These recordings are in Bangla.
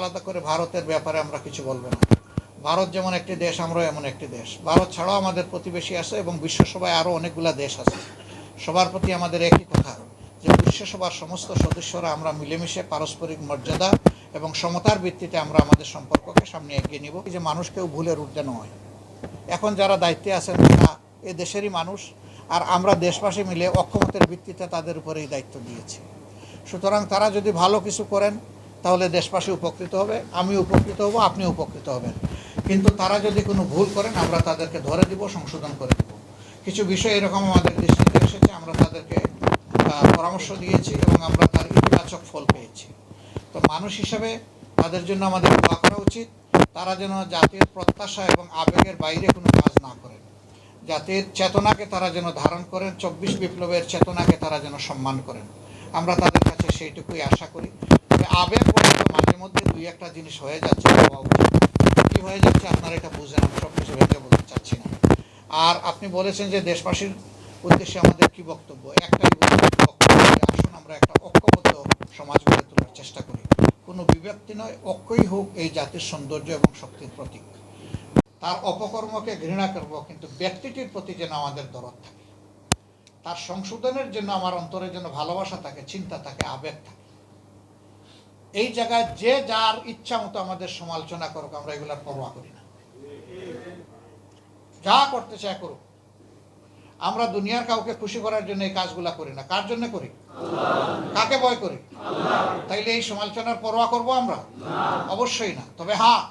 আলাদা করে ভারতের ব্যাপারে আমরা কিছু বলব না। ভারত যেমন একটি দেশ, আমরাও এমন একটি দেশ। ভারত ছাড়াও আমাদের প্রতিবেশী আছে এবং বিশ্বসভায় আরও অনেকগুলা দেশ আছে। সবার প্রতি আমাদের একই কথা, যে বিশ্বসভার সমস্ত সদস্যরা আমরা মিলেমিশে পারস্পরিক মর্যাদা এবং সমতার ভিত্তিতে আমরা আমাদের সম্পর্ককে সামনে এগিয়ে নিব। যে মানুষকেও ভুলের ঊর্ধ্বে নয়। এখন যারা দায়িত্বে আছেন, তারা এ দেশেরই মানুষ। আর আমরা দেশবাসী মিলে অক্ষমতের ভিত্তিতে তাদের উপরে এই দায়িত্ব দিয়েছি। সুতরাং তারা যদি ভালো কিছু করেন তাহলে দেশবাসী উপকৃত হবে, আমি উপকৃত হব, আপনি উপকৃত হবেন। কিন্তু তারা যদি কোনো ভুল করেন, আমরা তাদেরকে ধরে দিব, সংশোধন করে দেব। কিছু বিষয় এরকম আমাদের দৃষ্টিতে এসেছে, আমরা তাদেরকে পরামর্শ দিয়েছি এবং আমরা তার ইতিবাচক ফল পেয়েছি। তো মানুষ হিসাবে তাদের জন্য আমাদের দোয়া করা উচিত, তারা যেন জাতির প্রত্যাশা এবং আবেগের বাইরে কোনো কাজ না করেন। জাতির চেতনাকে তারা যেন ধারণ করেন, চব্বিশ বিপ্লবের চেতনাকে তারা যেন সম্মান করেন। আমরা তাদের কাছে সেইটুকুই আশা করি। আবেগ মাঝে মধ্যে দুই একটা জিনিস হয়ে যাচ্ছে কি হয়ে যাচ্ছে আপনারা এটা বুঝেন, আমি সব কিছু ভেঙে বলতে চাচ্ছি না। আর আপনি বলেছেন যে দেশবাসীর উদ্দেশ্যে আমাদের কি বক্তব্য? একটাই আসুন আমরা একটা ঐক্যবদ্ধ সমাজ গড়ে তোলার চেষ্টা করি। কোনো বিভক্তি নয়, ঐক্যই হোক এই জাতির সৌন্দর্য এবং শক্তির প্রতীক। তার অপকর্মকে ঘৃণা করব, কিন্তু ব্যক্তিটির প্রতি যেন আমাদের দরদ থাকে। তার সংশোধনের জন্য, আমার অন্তরে যেন ভালোবাসা থাকে, চিন্তা থাকে, আবেগ থাকে। এই জায়গায় যে যার ইচ্ছা মতো আমাদের সমালোচনা করুক, আমরা এগুলার পরোয়া করি না। যা করতে চায় করুক। আমরা দুনিয়ার কাউকে খুশি করার জন্য এই কাজগুলা করি না। কার জন্য করি? কাকে ভয় করি? তাইলে এই সমালোচনার পরোয়া করব আমরা? অবশ্যই না। তবে হ্যাঁ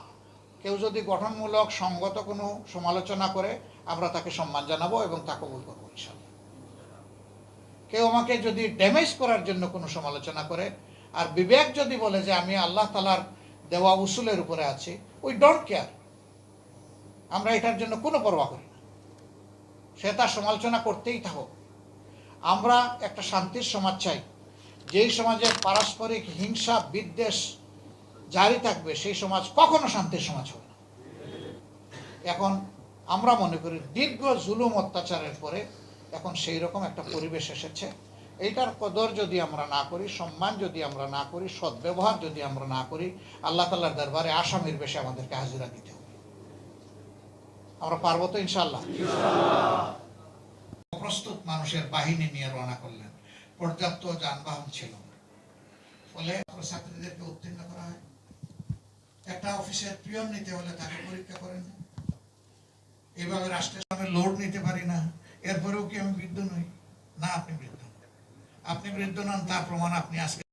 কেউ যদি গঠনমূলক, সঙ্গত কোনো সমালোচনা করে, আমরা তাকে সম্মান জানাব এবং তা কবুল করব ইনশাল্লাহ কেউ আমাকে যদি ড্যামেজ করার জন্য কোনো সমালোচনা করে আর বিবেক যদি বলে যে আমি আল্লাহ তালার দেওয়া উসুলের উপরে আছি উই ডোন্ট কেয়ার আমরা এটার জন্য কোনো পরোয়া করি না। সে তার সমালোচনা করতেই থাকুক। আমরা একটা শান্তির সমাজ চাই। যেই সমাজে পারস্পরিক হিংসা, বিদ্বেষ জারি থাকবে, সেই সমাজ কখনো শান্তির সমাজ হবে না। এখন আমরা মনে করি দীর্ঘ জুলুম অত্যাচারের পরে এখন সেই রকম একটা পরিবেশ এসেছে। এইটার কদর যদি আমরা না করি, সম্মান যদি আমরা না করি, সদ্ব্যবহার যদি আমরা না করি, আল্লাহ তাল্লার দরবারে আসামির বেশে আমাদেরকে হাজিরা দিতে হবে। আমরা পারব তো ইনশাল্লাহ প্রস্তুত মানুষের বাহিনী নিয়ে রওনা করলেন। পর্যাপ্ত যানবাহন ছিল ফলে ছাত্রীদেরকে উত্তীর্ণ করা হয়। একটা অফিসের পিয়ন নিতে হলে তাকে পরীক্ষা করেন এইভাবে রাষ্ট্রের সামনে লোড নিতে পারি না। এরপরেও কি আমি বৃদ্ধ নই? না, আপনি বৃদ্ধ আপনি বৃদ্ধ নন তার প্রমাণ আপনি আজকে